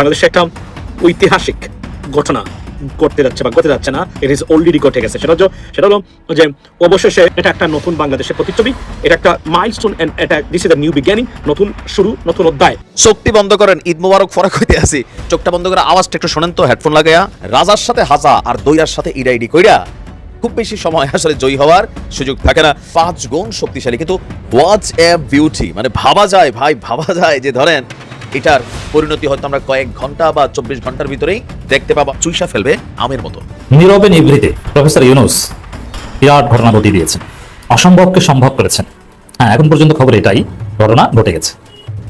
বাংলাদেশে একটা ঐতিহাসিক ঘটনা ঘটতে যাচ্ছে বা ঘটে যাচ্ছে না। ইট ইজ অলরেডি ঘটে গেছে। সেটা সেটা হলো যে অবশেষে এটা একটা নতুন বাংলাদেশের প্রতিচ্ছবি। এটা একটা মাইলস্টোন এন্ড এটা দিস ইজ নিউ বিজ্ঞানী নতুন শুরু, নতুন অধ্যায়। চোখটি বন্ধ করেন, ঈদ মোবারক ফরাক হইতে আসি। চোখটা বন্ধ করে আওয়াজটা একটু শোনেন তো হেডফোন লাগাইয়া। রাজার সাথে হাজা আর দইরার সাথে ইডাইডি কইরা। খুব বেশি সময় আসলে জয়ী হওয়ার সুযোগ থাকে না। পাঁচ গুণ শক্তিশালী। কিন্তু ওয়াচ এ বিউটি মানে ভাবা যায়, ভাই, ভাবা যায় যে ধরেন এটার পরিণতি হয়তো আমরা কয়েক ঘণ্টা বা চব্বিশ ঘণ্টার ভিতরেই দেখতে পাবো। চুইসা ফেলবে আমের মতো। নীরবে নিভৃতে প্রফেসর ইউনুস বিরাট ঘটনা ঘটিয়ে দিয়েছেন। অসম্ভবকে সম্ভব করেছেন। হ্যাঁ এখন পর্যন্ত খবর এটাই ঘটনা ঘটে গেছে।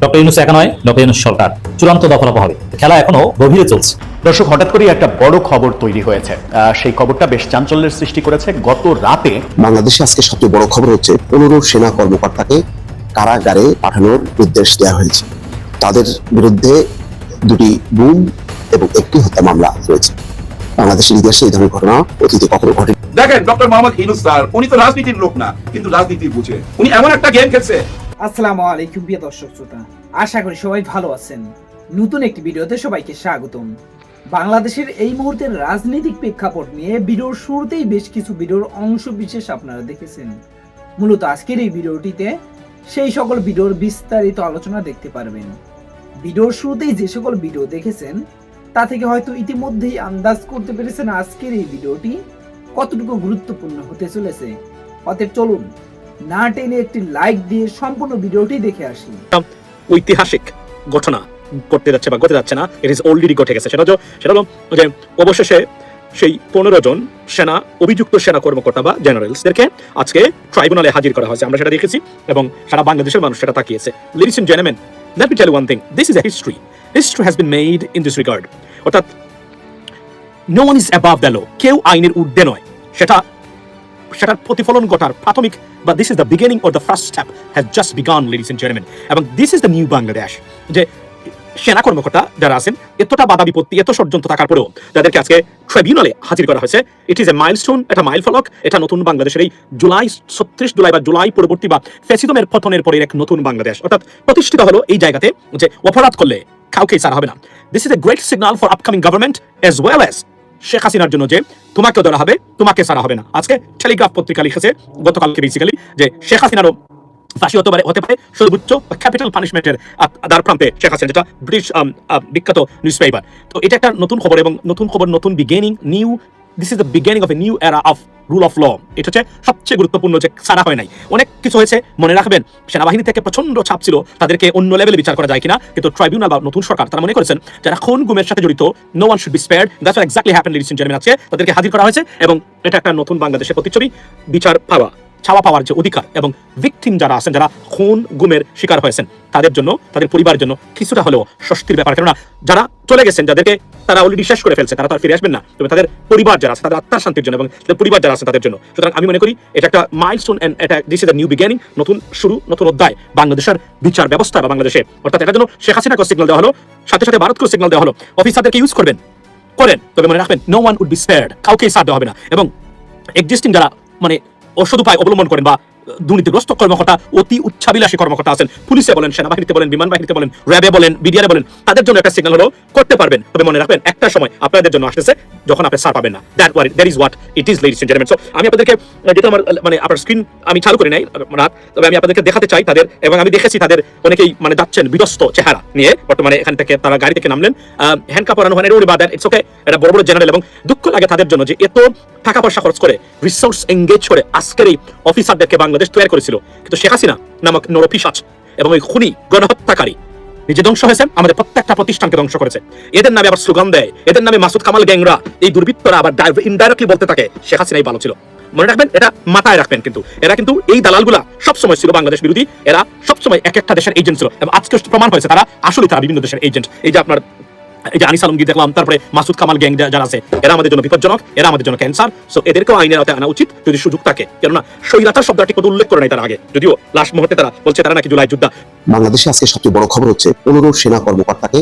ডক্টর ইউনুস একা নয় ডক্টর ইউনুস সরকার। চূড়ান্ত দফারফা হবে খেলা এখনও গভীরে চলছে। দর্শক হঠাৎ করেই একটা বড় খবর তৈরি হয়েছে। আহ, সেই খবরটা বেশ চাঞ্চল্যের সৃষ্টি করেছে। গত রাতে বাংলাদেশে আজকে সবচেয়ে বড় খবর হচ্ছে পনেরো সেনা কর্মকর্তাকে কারাগারে পাঠানোর নির্দেশ দেওয়া হয়েছে। তাদের বিরুদ্ধে দুটি গুম এবং একটি হত্যা মামলা রয়েছে। বাংলাদেশের ইতিহাসে এই ধরনের ঘটনা অতীতে কখনো ঘটে দেখেন ডক্টর মোহাম্মদ ইনুস স্যার উনি তো রাজনীতির লোক না কিন্তু রাজনীতি বুঝে। উনি এমন একটা গেম খেলছে। আসসালামু আলাইকুম প্রিয় দর্শক শ্রোতা। আশা করি সবাই ভালো আছেন। নতুন একটি ভিডিওতে সবাইকে স্বাগতম। বাংলাদেশের এই মুহূর্তের রাজনৈতিক প্রেক্ষাপট নিয়ে ভিডিওর শুরুতেই বেশ কিছু ভিডিওর অংশ বিশেষ আপনারা দেখেছেন। মূলত আজকের এই ভিডিওটিতে সেই সকল ভিডিওর বিস্তারিত আলোচনা দেখতে পারবেন। ভিডিওর শুরুতেই যে সকল ভিডিও দেখেছেন, তা থেকে হয়তো ইতিমধ্যেই আন্দাজ করতে পেরেছেন আজকের এই ভিডিওটি কতটুকু গুরুত্বপূর্ণ হতে চলেছে। অতএব চলুন না টেনে একটি লাইক দিয়ে সম্পূর্ণ ভিডিওটি দেখে আসি। ঐতিহাসিক ঘটনা ঘটতে যাচ্ছে বা ঘটে যাচ্ছে না ইট ইজ অলরেডি ঘটে গেছে। সেটা হলো সেটা হলো যে অবশেষে সেই পনেরো জন সেনা, অভিযুক্ত সেনা কর্মকর্তা বা জেনারেলসদেরকে আজকে ট্রাইব্যুনালে হাজির করা হয়েছে। আমরা সেটা দেখেছি এবং সারা বাংলাদেশের মানুষ সেটা তাকিয়েছে। Ladies and জেনেমেন me tell one thing this is a history history has been made in this regard অর্থাৎ no one is above the law কেউ আইনের ঊর্ধ্বে নয়। সেটা, সেটার প্রতিফলন ঘটার প্রাথমিক বা this is the beginning or the first step has just begun ladies and gentleman এবং this is the new Bangladesh যে সেনা কর্মকর্তা যারা আছেন, এতটা বাধা বিপত্তি, এত ষড়যন্ত্র থাকার পরেও যাদেরকে আজকে ট্রাইব্যুনালে হাজির করা হয়েছে ইট ইজ এ মাইলস্টোন এটা মাইল ফলক, এটা নতুন বাংলাদেশের এই জুলাই ছত্রিশ জুলাই বা জুলাই পরবর্তী বা ফেসিদমের পতনের পরে এক নতুন বাংলাদেশ। অর্থাৎ প্রতিষ্ঠিত হলো এই জায়গাতে যে অপরাধ করলে কাউকে সারা হবে না। This is a great signal for upcoming government as well as Sheikh হাসিনার জন্য যে তোমাকেও ধরা হবে, তোমাকে সারা হবে না। আজকে টেলিগ্রাফ পত্রিকা লিখেছে, গতকালকে বেসিক্যালি যে শেখ হাসিনারও ফাঁসি হতে পারে হতে পারে। সর্বোচ্চ ক্যাপিটাল পানিশমেন্টের দ্বার প্রান্তে শেখ হাসিনা, যেটা ব্রিটিশ বিখ্যাত নিউজ পেপার তো এটা একটা নতুন খবর এবং নতুন খবর, নতুন beginning new this is the beginning of a new era of rule of law এটা হচ্ছে সবচেয়ে গুরুত্বপূর্ণ যে সারা হয় নাই। অনেক কিছু হয়েছে, মনে রাখবেন, সেনাবাহিনী থেকে প্রচণ্ড চাপ ছিল, তাদেরকে অন্য লেভেলে বিচার করা যায় কিনা, কিন্তু ট্রাইব্যুনাল বা নতুন সরকার তারা মনে করেছেন, যারা খুন গুমের সাথে জড়িত no one should be spared that's exactly happen ladies and আছে তাদেরকে হাজির করা হয়েছে, এবং এটা একটা নতুন বাংলাদেশের প্রতিচ্ছবি, বিচার পাওয়া। ছাওয়া পাওয়ার যে অধিকার এবং ভিকটিম যারা আছেন, যারা খুন, গুমের শিকার হয়েছেন, তাদের জন্য, তাদের পরিবারের জন্য কিছুটা হলেও স্বস্তির ব্যাপার। কেননা যারা চলে গেছেন, যাদেরকে তারা অলরেডি শেষ করে ফেলছে, তারা তো আর ফিরে আসবেন না। তবে তাদের পরিবার যারা আছে, তাদের আত্মার শান্তির জন্য এবং তাদের পরিবার যারা আছে, তাদের জন্য। সুতরাং আমি মনে করি, এটা একটা মাইলস্টোন এন্ড এটা দিস ইজ নিউ বিগিনিং নতুন শুরু, নতুন অধ্যায়। বাংলাদেশের বিচার ব্যবস্থা বা বাংলাদেশে, অর্থাৎ এটার জন্য শেখ হাসিনাকে সিগন্যাল দেওয়া হলো, সাথে সাথে ভারতকেও সিগন্যাল দেওয়া হলো। অফিসারদেরকে ইউজ করবেন, করেন। তবে মনে রাখবেন no one would be spared কাউকে সার দেওয়া হবে না। এবং এক্সিস্টিং যারা মানে অসদ উপায় অবলম্বন করেন বা দুর্নীতিগ্রস্ত কর্মকর্তা, অতি উচ্চাবিলাসী কর্মকর্তা আছেন। পুলিশে বলেন, সেনাবাহিনীতে বলেন বিমান বাহিনীতে বলেন, র্যাবে বলেন, বিডিআরে বলেন, তাদের জন্য একটা সিগন্যাল হলো করতে পারবেন। তবে মনে রাখবেন, একটা সময় আপনাদের জন্য আসতেছে, যখন আপনি সার পাবেন না। That war that is what it is ladies gentleman so আমি আপনাদেরকে যেটা আমার মানে আপনার স্ক্রিন আমি চালু করি নাই রাত, তবে আমি আপনাদেরকে দেখাতে চাই তাদের, এবং আমি দেখেছি তাদের অনেকেই মানে যাচ্ছেন বিধ্বস্ত চেহারা নিয়ে। বর্তমানে এখান থেকে তারা গাড়ি থেকে নামলেন। হ্যান্ড কাপ পরানো হয় বা দ্যাট ইটস ওকে এটা বড় বড় জেনারেল এবং দুঃখ লাগে তাদের জন্য যে এত টাকা পয়সা খরচ করে রিসোর্স এঙ্গেজ করে আজকের এই অফিসারদেরকে বাংলাদেশ তৈরি করেছিল। কিন্তু শেখ হাসিনা নামক নরপিসাচ এবং ওই খুনি গণহত্যাকারী নিজে ধ্বংস হয়েছে আমাদের প্রত্যেকটা প্রতিষ্ঠানকে ধ্বংস করেছে। এদের নামে আবার স্লোগান দেয়, এদের নামে মাসুদ কামাল গ্যাংরা, এই দুর্বৃত্তরা আবার ইনডাইরেক্টলি বলতে থাকে, শেখ হাসিনাই ভালো ছিল। মনে রাখবেন, এটা মাথায় রাখবেন কিন্তু, এরা কিন্তু এই দালালগুলা সবসময় ছিল বাংলাদেশ বিরোধী, এরা সবসময় এক একটা দেশের এজেন্ট ছিল। এবং আজকে প্রমাণ হয়েছে তারা আসলে তারা বিভিন্ন দেশের এজেন্ট এই যে আপনার এই যে আনিস আলমগীর দেখলাম, তারপরে মাসুদ কামাল গ্যাং যারা আছে, এরা আমাদের জন্য বিপজ্জনক, এরা আমাদের জন্য ক্যান্সার সো এদেরকেও আইনের আওতায় আনা উচিত যদি সুযোগ থাকে। কেননা শব্দটি কত উল্লেখ করে নাই তার আগে। যদিও লাস্ট মুহূর্তে তারা বলছে তারা নাকি জুলাই বাংলাদেশে আজকে সবচেয়ে বড় খবর হচ্ছে সেনা কর্মকর্তাকে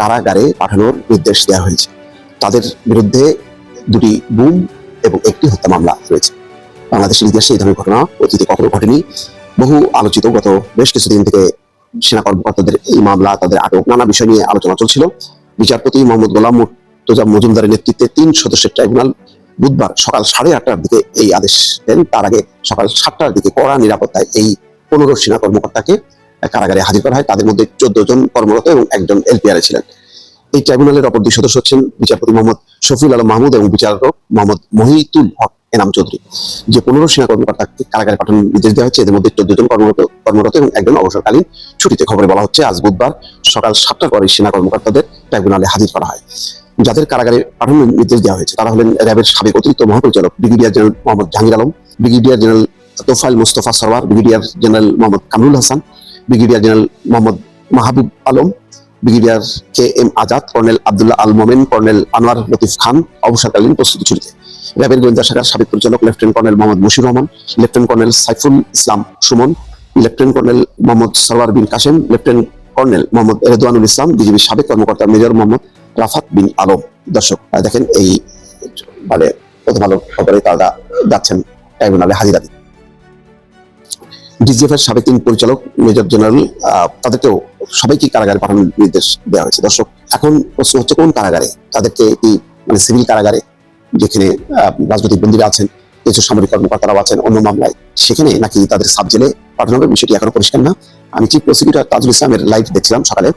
কারাগারে পাঠানোর নির্দেশ দেওয়া হয়েছে। তাদের বিরুদ্ধে দুটি গুম এবং একটি হত্যা মামলা রয়েছে। বাংলাদেশের ইতিহাসে এই ধরনের ঘটনা অতীতে কখনো ঘটেনি। বহু আলোচিত গত বেশ কিছুদিন থেকে সেনা কর্মকর্তাদের এই মামলা, তাদের আটক, নানা বিষয় নিয়ে আলোচনা চলছিল। বিচারপতি মোহাম্মদ গোলাম মুর্তজা মজুমদারের নেতৃত্বে তিন সদস্যের ট্রাইব্যুনাল বুধবার সকাল সাড়ে আটটার দিকে এই আদেশ দেন। তার আগে সকাল সাতটার দিকে কড়া নিরাপত্তায় এই পনেরো সেনা কর্মকর্তাকে কারাগারে হাজির করা হয়। তাদের মধ্যে চোদ্দ জন কর্মরত এবং একজন এলপিআরে ছিলেন। এই ট্রাইব্যুনালের অপর দুই সদস্য হচ্ছেন বিচারপতি মোহাম্মদ শফিউল আলম মাহমুদ এবং বিচারক মোহাম্মদ মহিতুল হক এনাম চৌধুরী। যে পনেরো সেনা কর্মকর্তাকে কারাগারে পাঠানোর নির্দেশ দেওয়া হচ্ছে এদের মধ্যে চোদ্দ জন কর্মরত কর্মরত এবং একজন অবসরকালীন। ছুটিতে খবরে বলা হচ্ছে, আজ বুধবার সকাল সাতটার পরে সেনা কর্মকর্তাদের ট্রাইব্যুনালে হাজির করা হয়। যাদের কারাগারে পাঠানোর নির্দেশ দেওয়া হয়েছে, তারা হলেন র্যাবের সাবেক অতিরিক্ত মহাপরিচালক brigadier general Mohammad Jahangir Alam, brigadier general Tofail Mustafa Sarwar, brigadier general Mohammad Kamrul Hasan, brigadier general Mohammad Mahbub Alam, brigadier K M Azad, colonel Abdullah Al Momen, colonel Anwar Latif Khan অবসরকালীন প্রস্তুতি ছুটিতে র্যাবের গোয়েন্দা শাখার সাবেক পরিচালক lieutenant colonel Mohammad Mushir Rahman, lieutenant colonel Saiful Islam Suman, lieutenant colonel Mohammad Sarwar Bin Kasem, lieutenant colonel Mohammad Redwanul Islam, বিজেপির সাবেক কর্মকর্তা মেজর মোহাম্মদ রাফাত বিন আলম। দর্শক দেখেন এই মানে প্রথম আলো খবরে তারা যাচ্ছেন ট্রাইব্যুনালে হাজিরা দিতে। ডিজিএফ এর সাবেক তিন পরিচালক মেজর জেনারেল তাদেরকেও সবাইকে কারাগারে পাঠানোর নির্দেশ দেওয়া হয়েছে। দর্শক, এখন প্রশ্ন হচ্ছে কোন কারাগারে? তাদেরকে কি মানে সিভিল কারাগারে যেখানে রাজনৈতিক বন্দীরা আছেন, কিছু সামরিক কর্মকর্তারাও আছেন অন্য মামলায়, সেখানে নাকি তাদের সাব জেলে পাঠানো হবে বিষয়টি এখনও পরিষ্কার না। আমি চিফ প্রসিকিউটর তাজুল ইসলামের লাইভ দেখছিলাম সকালে।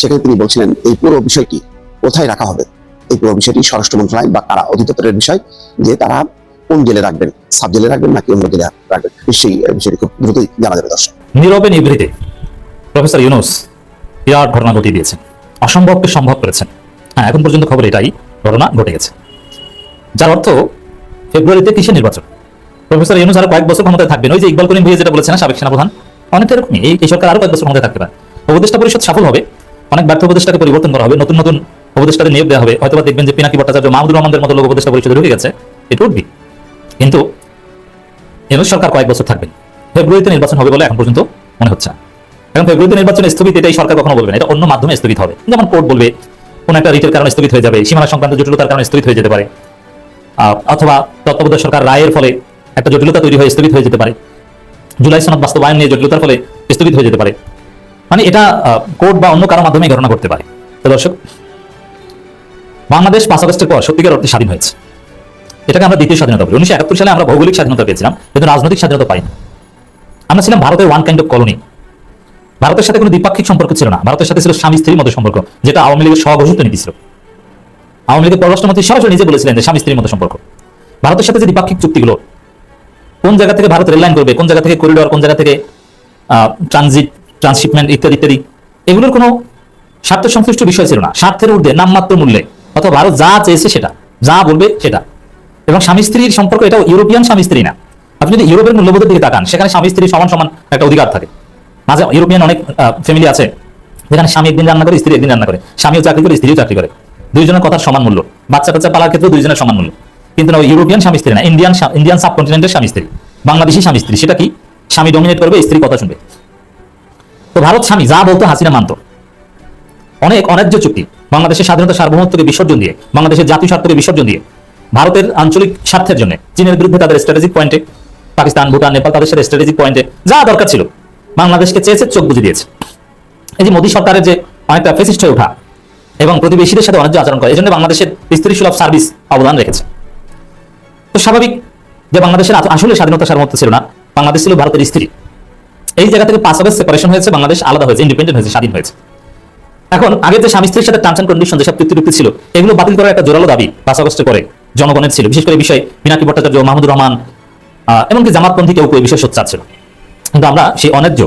সেখানে তিনি বলছিলেন, এই পুরো বিষয়টি কোথায় রাখা হবে? এই পুরো বিষয়টি স্বরাষ্ট্র মন্ত্রণালয় বা কারা অধিদপ্তরের বিষয় যে তারা কোন জেলে রাখবেন, সাব জেলে রাখবেন নাকি অন্য জেলে রাখবেন? এই বিষয়টি খুব দ্রুতই জানা যাবে দর্শক। নীরবে নিভৃতে প্রফেসর ইউনুস বিরাট ঘটনা ঘটিয়ে দিয়েছেন। অসম্ভবকে সম্ভব করেছেন। হ্যাঁ এখন পর্যন্ত খবর এটাই ঘটনা ঘটে গেছে। যার অর্থ ফেব্রুয়ারিতে কিসের নির্বাচন? প্রফেসর ইউনুস আরও কয়েক বছর ক্ষমতায় থাকবেন। ওই যে ইকবাল করিম ভুইয়া যেটা বলেছেন সাবেক সেনাপ্রধান অনেকটা এরকমই এই সরকার আরও কয়েক বছর ক্ষমতায় থাকতে পারে। উপদেষ্টা পরিষদ সফল হবে, অনেক ব্যর্থ উপদেষ্টাকে পরিবর্তন করা হবে, নতুন নতুন উপদেষ্টাদের নিয়োগ দেওয়া হবে হয়তো দেখবেন যে পিনাকি ভট্টাচার্য, মাহমুদুর রহমানদের মতো লোক উপদেষ্টা পরিষদে ঢুকে গেছে, এটা উঠবি। কিন্তু ইউনুস সরকার কয়েক বছর থাকবেন। ফেব্রুয়ারিতে নির্বাচন হবে বলে এখন পর্যন্ত মনে হচ্ছে। এখন ফেব্রুয়ারিতে নির্বাচন স্থগিত, এটাই সরকার কখনো বলবে না, এটা অন্য মাধ্যমে স্থগিত হবে। যেমন কোর্ট বলবে, কোন একটা রিটের কারণে স্থগিত হয়ে যাবে, সীমানা সংক্রান্ত জটিলতার কারণে স্থগিত হয়ে যেতে পারে। অথবা তত্ত্বাবধায়ক সরকার রায়ের ফলে একটা জটিলতা তৈরি হয়ে স্থগিত হয়ে যেতে পারে। জুলাই সনদ বাস্তবায়ন নিয়ে জটিলতার ফলে স্থগিত হয়ে যেতে পারে। মানে এটা কোর্ট বা অন্য কারও মাধ্যমে ঘটনা করতে পারে। তো দর্শক, বাংলাদেশ পাঁচ আগস্টের পর সত্যিকার অর্থে স্বাধীন হয়েছে। এটাকে আমরা দ্বিতীয় স্বাধীনতা বলি। উনিশশো একাত্তর সালে আমরা ভৌগোলিক স্বাধীনতা পেয়েছিলাম, কিন্তু রাজনৈতিক স্বাধীনতা পাইনি। আমরা ছিলাম ভারতের ওয়ান কাইন্ড অফ কলোনি ভারতের সাথে কোনো দ্বিপাক্ষিক সম্পর্ক ছিল না। ভারতের সাথে ছিল স্বামী স্ত্রীর মতো সম্পর্ক, যেটা আওয়ামী লীগের স্বঘোষিত নীতি ছিল। আওয়ামী লীগের পররাষ্ট্রমন্ত্রী সরাসরি নিজে বলেছিলেন যে স্বামী স্ত্রীর মতো সম্পর্ক। ভারতের সাথে যে দ্বিপাক্ষিক চুক্তিগুলো কোন জায়গা থেকে ভারত রেল লাইন করবে? কোন জায়গা থেকে করিডোর কোন জায়গা থেকে ট্রানজিট ট্রান্সশিপমেন্ট ইত্যাদি ইত্যাদি? এগুলোর কোনো স্বার্থ সংশ্লিষ্ট বিষয় ছিল না। স্বার্থের ঊর্ধ্বে, নামমাত্র মূল্যে। অথবা ভারত যা চেয়েছে সেটা, যা বলবে সেটা। এবং স্বামী স্ত্রীর সম্পর্ক এটা ইউরোপিয়ান স্বামী স্ত্রী না। আপনি যদি ইউরোপের মূল্যবোধের দিকে তাকান, সেখানে স্বামী স্ত্রী সমান সমান একটা অধিকার থাকে। মাঝে ইউরোপিয়ান অনেক ফ্যামিলি আছে, যেখানে স্বামী একদিন রান্না করে, স্ত্রী একদিন রান্না করে। স্বামীও চাকরি করে, স্ত্রীও চাকরি করে। দুইজনের কথার সমান মূল্য। বাচ্চা কাচ্চা পালার ক্ষেত্রে দুইজনের সমান মূল্য। কিন্তু না ইউরোপিয়ান স্বামী স্ত্রী না ইন্ডিয়ান ইন্ডিয়ান সাবকন্টিনেন্টের স্বামী স্ত্রী, বাংলাদেশি স্বামী স্ত্রী, সেটা কি? স্বামী ডমিনেট করবে, স্ত্রী কথা শুনবে। তো ভারত স্বামী, যা বলতো হাসিনা মানত। অনেক অন্যায্য চুক্তি, বাংলাদেশের স্বাধীনতা সার্বভৌমত্বকে বিসর্জন দিয়ে, বাংলাদেশের জাতীয় স্বার্থকে বিসর্জন দিয়ে, ভারতের আঞ্চলিক স্বার্থের জন্য, চীনের বিরুদ্ধে তাদের স্ট্র্যাটেজিক পয়েন্টে পাকিস্তান, ভুটান, নেপাল তাদের সাথে স্ট্র্যাটেজিক পয়েন্টে যা দরকার ছিল, বাংলাদেশকে চেয়েছে চোখ বুঝে দিয়েছে। এই যে মোদী সরকারের যে অনেকটা ফেসিস্ট হয়ে ওঠা, এবং প্রতিবেশীদের সাথে অন্যায্য আচরণ করে এই জন্য বাংলাদেশের স্ত্রী সুলভ সার্ভিস অবদান রেখেছে। তো স্বাভাবিক যে বাংলাদেশের আসলে স্বাধীনতা সার্বভৌমত্ব ছিল না, বাংলাদেশ ছিল ভারতের স্ত্রী। এই জায়গা থেকে পাঁচ আগস্ট সেপারেশন হয়েছে, বাংলাদেশ আলাদা হয়েছে ইন্ডিপেন্ডেন্ট হয়েছে, স্বাধীন হয়েছে। এখন আগে যে স্বামী স্ত্রীর সাথে টার্মস অ্যান্ড কন্ডিশন যেসব চুক্তি ছিল, এগুলো বাতিল করার একটা জোরালো দাবি পাঁচ আগস্টে করে জনগণের ছিল। বিশেষ করে বিষয়ে মিনাকি ভট্টাচার্য, মাহমুদুর রহমান এমনকি জামাতপন্থী কেউ কেউ বিষয়ে সোচ্চার ছিল। কিন্তু আমরা সেই অন্যায্য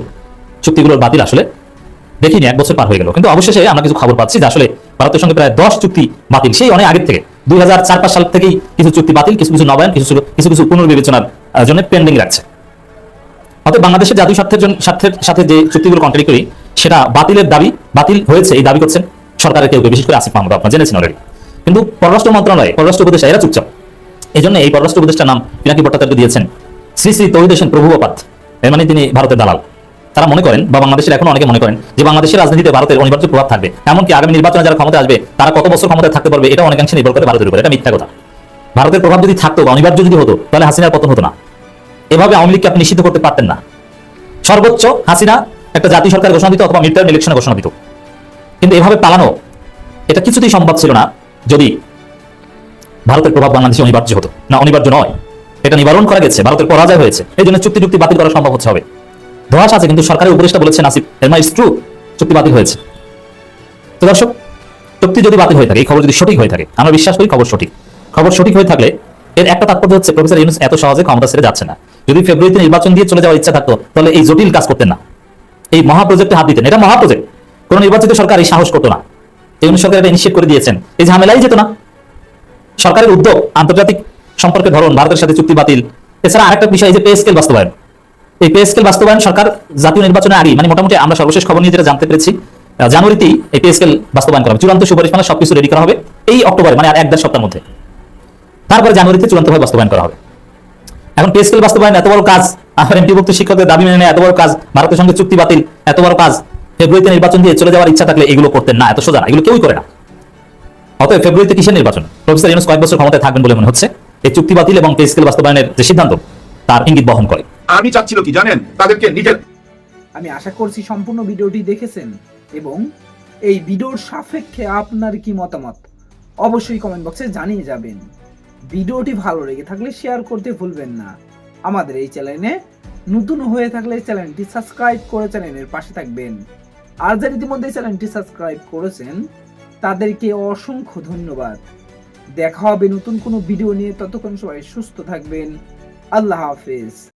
চুক্তিগুলোর বাতিল আসলে দেখিনি, এক বছর পার হয়ে গেল। কিন্তু অবশেষে আমরা কিছু খবর পাচ্ছি যে আসলে ভারতের সঙ্গে প্রায় দশ চুক্তি বাতিল, সেই অনেক আগের থেকে। দুই হাজার সাল থেকেই কিছু চুক্তি বাতিল, কিছু কিছু নবায়ন, কিছু কিছু- কিছু পুনর্বিবেচনার জন্য পেন্ডিং রাখছে। অতএব বাংলাদেশের জাতীয় স্বার্থের জন্য স্বার্থের সাথে যে চুক্তিগুলো কন্ট্রাক্ট করি, সেটা বাতিলের দাবি, বাতিল হয়েছে এই দাবি করছেন সরকারের কেউ বিশেষ করে আসিফ মাহমুদ, আপনারা জেনেছেন অলরেডি কিন্তু পররাষ্ট্র মন্ত্রণালয়, পররাষ্ট্র উপদেষ্টা, এরা চুপচাপ। এই জন্য এই পররাষ্ট্র উপদেষ্টার নাম পিনাকি ভট্টাচার্য দিয়েছেন। শ্রী শ্রী তৈরি দেশেন প্রভুপাত, এর মানে তিনি ভারতের দালাল। তারা মনে করেন বা বাংলাদেশের এখন অনেকে মনে করেন যে বাংলাদেশের রাজনীতিতে ভারতের অনিবার্য প্রভাব থাকবে। এমনকি আগামী নির্বাচনে যারা ক্ষমতা আসবে, তারা কত বছর ক্ষমতায় থাকতে পারবে এটা অনেকাংশে নির্ভর করে ভারতের উপর। এটা মিথ্যা কথা। ভারতের প্রভাব যদি থাকতো বা অনিবার্য যদি হতো, তাহলে হাসিনার পতন হতো না। এভাবে আওয়ামী লীগকে আপনি নিষিদ্ধ করতে পারতেন না। সর্বোচ্চ হাসিনা একটা জাতীয় সরকার ঘোষণা দিত অথবা মিড ইলেকশনে ঘোষণা দিত কিন্তু এভাবে পালানো, এটা কিছুতেই সম্ভব ছিল না যদি ভারতের প্রভাব বাংলাদেশে অনিবার্য হতো। না, অনিবার্য নয়। এটা নিবারণ করা গেছে, ভারতের পরাজয় হয়েছে। এই জন্য চুক্তি চুক্তি বাতিল করা সম্ভব হচ্ছে, হবে। ধোয়াশ আছে, কিন্তু সরকারের উপদেষ্টা বলেছেন, আসিফ, এর ইটস ট্রু, চুক্তি বাতিল হয়েছে। তো দর্শক, চুক্তি যদি বাতিল হয়ে থাকে, এই খবর যদি সঠিক হয়ে থাকে, আমরা বিশ্বাস করি খবর সঠিক। খবর সঠিক হয়ে থাকলে এর একটা তাৎপর্য হচ্ছে, প্রফেসর ইউনুস এত সহজে ক্ষমতা ছেড়ে যাচ্ছে না। যদি ফেব্রুয়ারিতে নির্বাচন দিয়ে চলে যাওয়ার ইচ্ছা থাকতো, তাহলে এই জটিল কাজ করতেন না। এই মহা প্রজেক্টে হাত দিতেন। এটা মহা প্রজেক্ট কোন নির্বাচিত সরকার এই সাহস করতো না। এই সরকার এটা নিশ্চিত করে দিয়েছেন। এই ঝামেলাই যেত না। সরকারের উদ্যোগ, আন্তর্জাতিক সম্পর্কে ধরন, ভারতের সাথে চুক্তি বাতিল। এছাড়া আরেকটা বিষয় যে পে স্কেল বাস্তবায়ন। এই পে স্কেল বাস্তবায়ন সরকার জাতীয় নির্বাচনের আগে মানে মোটামুটি আমরা সর্বশেষ খবর নিয়ে যেটা জানতে পেরেছি আহ, জানুয়ারিতেই এই পে স্কেল বাস্তবায়ন করা হবে। চূড়ান্ত সুপারিশ মানে সবকিছু রেডি করা হবে। এই অক্টোবরে মানে আর এক দেড় সপ্তাহের মধ্যে। তারপরে জানুয়ারিতে চূড়ান্তভাবে বাস্তবায়ন করা হবে। এখন পে স্কেল বাস্তবায়ন এত বড় কাজ আর এমপিভুক্ত শিক্ষকদের দাবি মেনে এত বড় কাজ ভারতের সঙ্গে চুক্তি বাতিল এত বড় কাজ ফেব্রুয়ারিতে নির্বাচন দিয়ে চলে যাওয়ার ইচ্ছা থাকলে এগুলো করতেন না এত সোজা না এগুলো কেউই করে না। অতএব ফেব্রুয়ারিতে কিসের নির্বাচন? প্রফেসর ইউনুস কয়েক বছর ক্ষমতায় থাকবেন বলে মনে হচ্ছে। এই চুক্তি বাতিল এবং পে স্কেল বাস্তবায়নের যে সিদ্ধান্ত তার ইঙ্গিত বহন করে। আমি চাচ্ছিল কি জানেন? তাদেরকে নিজের আমি আশা করছি সম্পূর্ণ ভিডিওটি দেখেছেন এবং এই ভিডিওর সাপেক্ষে আপনার কি মতামত? অবশ্যই কমেন্ট বক্সে জানিয়ে যাবেন। ভিডিওটি ভালো লেগে থাকলে শেয়ার করতে ভুলবেন না। আমাদের এই চ্যানেলে নতুন হয়ে থাকলে চ্যানেলটি সাবস্ক্রাইব করে চ্যানেলের পাশে থাকবেন। আর যারা ইতিমধ্যে চ্যানেলটি সাবস্ক্রাইব করেছেন, তাদেরকে অসংখ্য ধন্যবাদ। দেখা হবে নতুন কোনো ভিডিও নিয়ে। ততক্ষণ সবাই সুস্থ থাকবেন। আল্লাহ হাফেজ।